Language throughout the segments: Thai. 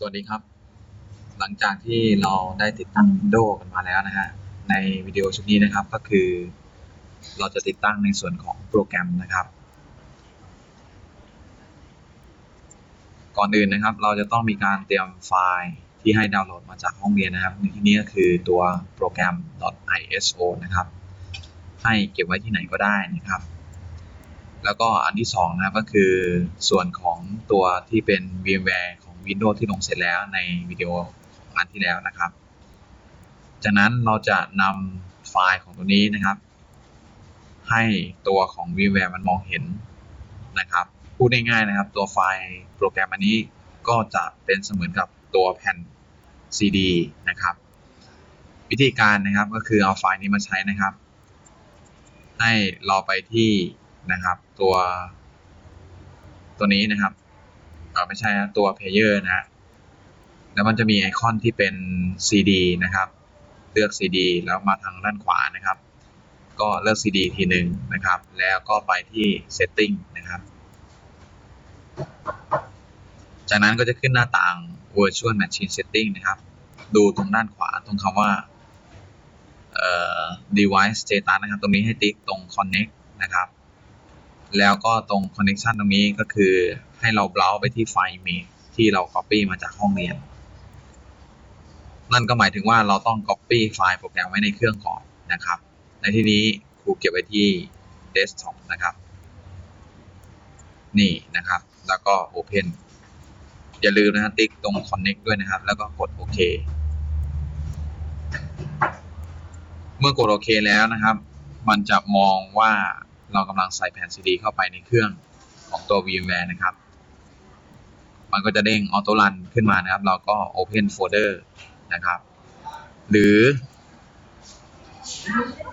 สวัสดีครับ หลังจากที่เราได้ติดตั้ง Windows กันมาแล้วนะฮะ ในวิดีโอชุดนี้นะครับก็คือ เราจะติดตั้งในส่วนของโปรแกรมนะครับ ก่อนอื่นนะครับ เราจะต้องมีการเตรียมไฟล์ที่ให้ดาวน์โหลดมาจากห้องเรียนนะครับในที่นี้ก็คือตัวโปรแกรม .iso นะครับ ให้เก็บไว้ที่ไหนก็ได้นะครับแล้วก็อันที่สองนะครับก็คือส่วนของตัวที่เป็น VMware Windows ที่ลงเสร็จแล้วในวิดีโออันที่แล้วนะครับ จากนั้นเราจะนำไฟล์ของตัวนี้นะครับ ให้ตัวของ VMware มันมองเห็นนะครับ พูดง่ายๆนะครับ ตัวไฟล์โปรแกรมอันนี้ก็จะเป็นเสมือนกับตัวแผ่น CD นะครับ วิธีการนะครับก็คือเอาไฟล์นี้มาใช้นะครับ ให้เราไปที่นะครับตัวตัวนี้นะครับ อไม่ใช่นะตัว Player นะฮะแล้วมันจะมีไอคอนที่เป็น CD นะครับ เลือก CD แล้วมาทางด้านขวานะครับ ก็เลือก CD ทีหนึ่งนะครับ แล้วก็ไปที่ Setting นะครับ จากนั้นก็จะขึ้นหน้าต่าง Virtual Machine Setting นะครับ ดูตรงด้านขวาตรงคำว่า device status นะครับ ตรงนี้ให้ติ๊กตรง connect นะครับ แล้วก็ตรง connection ตรงนี้ก็คือให้เราเบราว์ไปที่ไฟล์ image ที่เรา copy มาจากห้องเรียน นั่นก็หมายถึงว่าเราต้อง copy ไฟล์โปรแกรมไว้ในเครื่องก่อนนะครับ ในที่นี้ครูเก็บไว้ที่ desktop นะครับ นี่นะครับ แล้วก็ open อย่าลืมนะครับติ๊กตรง connect ด้วยนะครับ แล้วก็กดโอเคเมื่อกดโอเคแล้วนะครับ มันจะมองว่า เรากำลังใส่แผ่นซีดีเข้าไปในเครื่องของตัว VMware นะครับ มันก็จะเด้งออโต้รันขึ้นมานะครับ เราก็ Open Folder นะครับ หรือ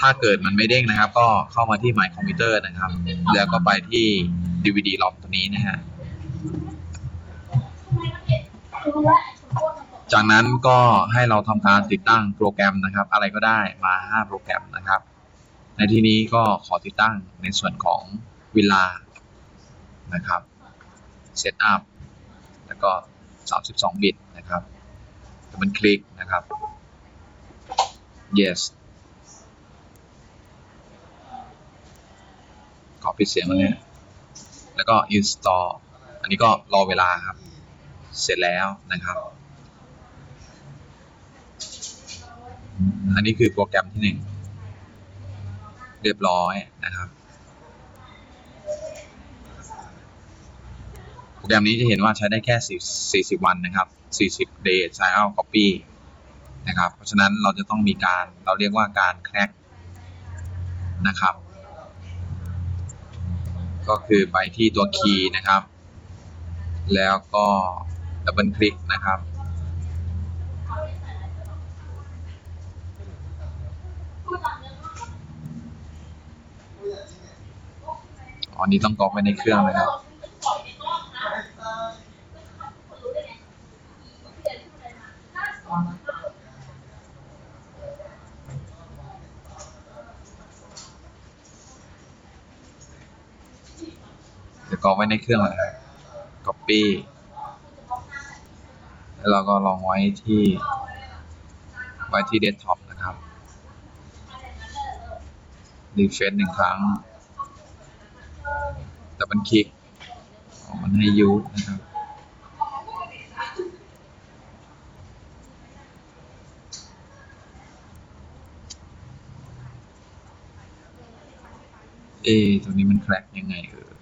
ถ้าเกิดมันไม่เด้งนะครับ ก็เข้ามาที่ My Computer นะครับ แล้วก็ไปที่ DVD ROM ตัวนี้นะฮะ จากนั้นก็ให้เราทำการติดตั้งโปรแกรมนะครับ อะไรก็ได้มา 5 โปรแกรมนะครับ ในที่นี้ก็ขอติดตั้งในส่วนของเวลานะครับ Setup แล้วก็ 32 บิตนะครับดับเบิลคลิกนะครับ yes ขอปิดเสียงแล้วเนี่ยแล้วก็ install อันนี้ก็รอเวลาครับ เสร็จแล้วนะครับ อันนี้คือโปรแกรมที่หนึ่ง เรียบร้อยนะครับ โปรแกรมนี้จะเห็นว่าใช้ได้แค่ 40 วันนะครับ 40 day trial copy นะครับ เพราะฉะนั้นเราจะต้องมีการเราเรียกว่าการแคร็กนะครับ ก็คือไปที่ตัวคีย์นะครับ แล้วก็ดับเบิลคลิกนะครับ อ๋อนี่ต้องก๊อปไว้ในเครื่องนะครับ จะก๊อปไว้ในเครื่องเลยครับ copy แล้วเราก็ลองไว้ที่ไว้ที่ desktop นะครับ refresh หนึ่งครั้ง แต่มันคลิกมันให้ยูนะครับเอะตรงนี้มันแคร็กยังไงเออ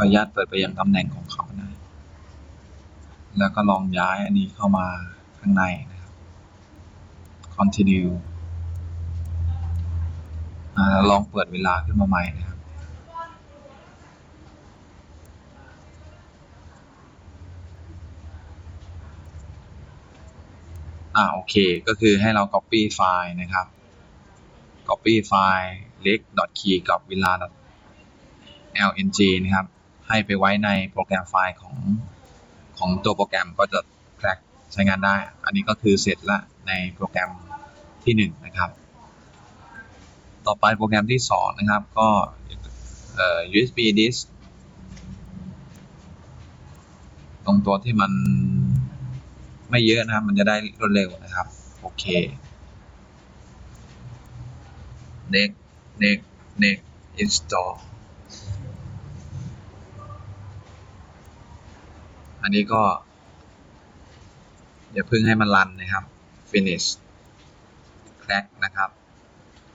ออนุญาตเปิดไปยังตำแหน่งของเขานะ แล้วก็ลองย้ายอันนี้เข้ามาข้างในนะครับ continue อลองเปิดเวลาขึ้นมาใหม่นะครับ อ่าโอเค ก็คือให้เรา copy ไฟล์นะครับ copy ไฟล์ leg key กับ villa lng นะครับ ให้ไปไว้ในโปรแกรมไฟล์ของของตัวโปรแกรมก็จะ crack ใช้งานได้ อันนี้ก็คือเสร็จละในโปรแกรมที่ 1 นะครับ ต่อไปโปรแกรมที่ 2 นะครับก็ USB disk ตรงตัวที่มันไม่เยอะนะครับ มันจะได้รวดเร็วนะครับ โอเค next next next install อันนี้ก็ อย่าเพิ่งให้มันรันนะครับ finish crack นะครับ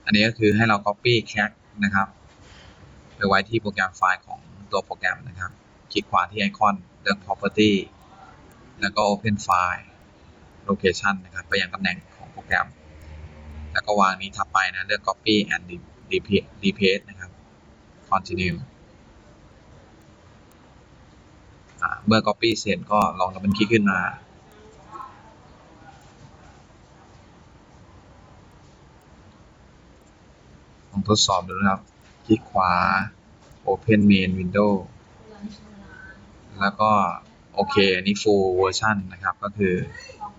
อันนี้ก็คือให้เรา copy crack นะครับไปไว้ที่โปรแกรมไฟล์ของตัวโปรแกรมนะครับ คลิกขวาที่ไอคอนเลือก property แล้วก็ open file location นะครับ ไปยังตำแหน่งของโปรแกรม แล้วก็วางนี้ทับไปนะ เลือก copy and repaste นะครับ continue อ่า เมื่อ copy เสร็จก็ลองดับเบิลคลิกขึ้นมาลองทดสอบดูนะครับ คลิกขวา Open Main Window แล้วก็โอเค อันนี้ Full Version นะครับ ก็คือ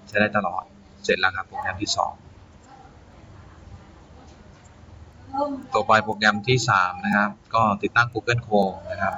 ใช้ได้ตลอด เสร็จแล้วครับโปรแกรมที่ 2 ต่อไปโปรแกรมที่ 3 นะครับ ก็ติดตั้ง Google Chrome นะครับ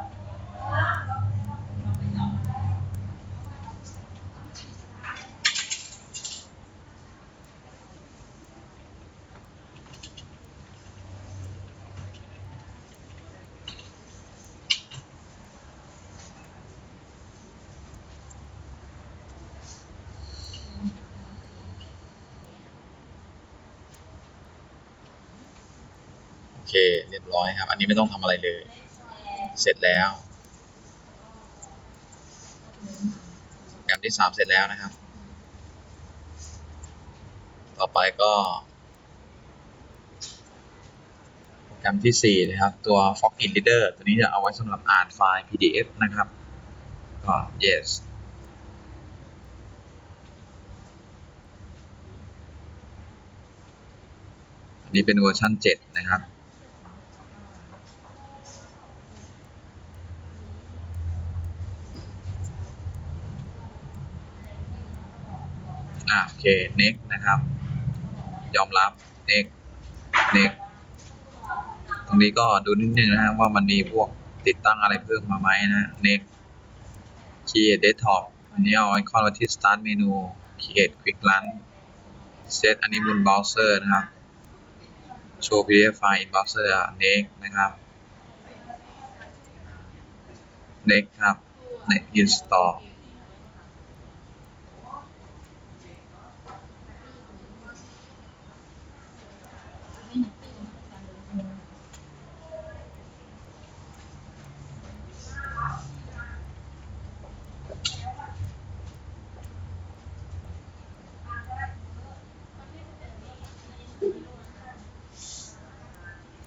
เค เรียบร้อยครับ อันนี้ไม่ต้องทำอะไรเลย เสร็จแล้วแกรมที่3เสร็จแล้วนะครับ ต่อไปก็โปรแกรมที่ 4 นะครับ ตัว Fog In Reader ตัวนี้จะเอาไว้สำหรับอ่านไฟล์ PDF นะครับ ก็ yes อันนี้เป็นเวอร์ชัน7 นะครับ อ่าโอ เค next นะครับ ยอมรับ next next ตรงนี้ก็ดูนิดนึงนะว่ามันมีพวกติดตั้งอะไรเพิ่มมาไหมนะ next create desktop อันนี้เอาไอคอนไว้ที่ start menu create quick run set อันนี้บน browser นะครับ show pdf file in browser next นะครับ next ครับ next install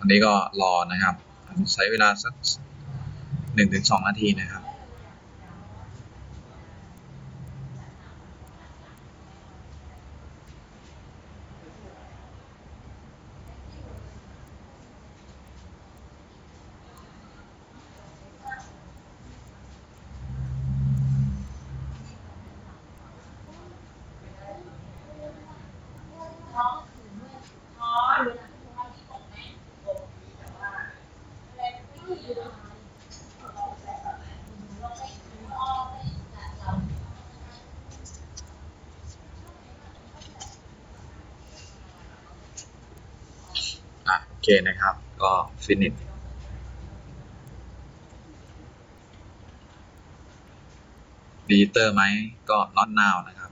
อันนี้ก็รอนะครับ ใช้เวลาสักหนึ่งถึงสองนาทีนะครับ อะโอ เคนะครับ ก็ finish ดิจิเตอร์ไหมก็ not now นะครับ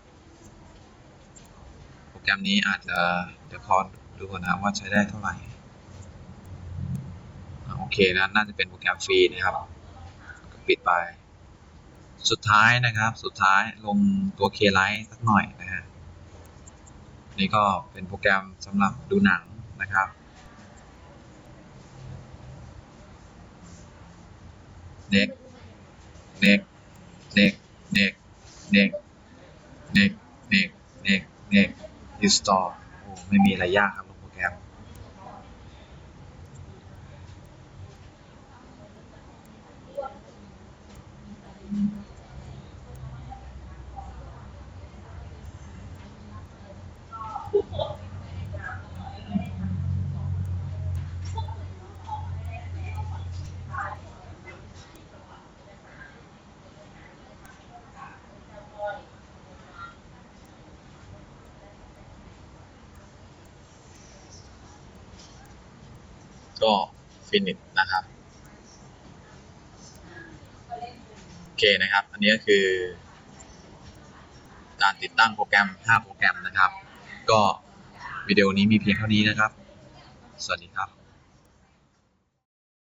โปรแกรมนี้อาจจะเดี๋ยวขอดูก่อนนะว่าใช้ได้เท่าไหร่ โอเคนะ น่าจะเป็นโปรแกรมฟรีนะครับ ปิดไป สุดท้ายนะครับ สุดท้ายลงตัว K-Lite สักหน่อยนะฮะ นี่ก็เป็นโปรแกรมสำหรับดูหนังนะครับ เด็กเด็กเด็กเด็กเด็กเด็กเด็กเด็กเด็ก install ไม่มีอะไรยากครับ ก็ฟินิชนะครับโอเคนะครับ อันนี้ก็คือ การติดตั้งโปรแกรม 5 โปรแกรมนะครับ ก็วิดีโอนี้มีเพียงเท่านี้นะครับ สวัสดีครับ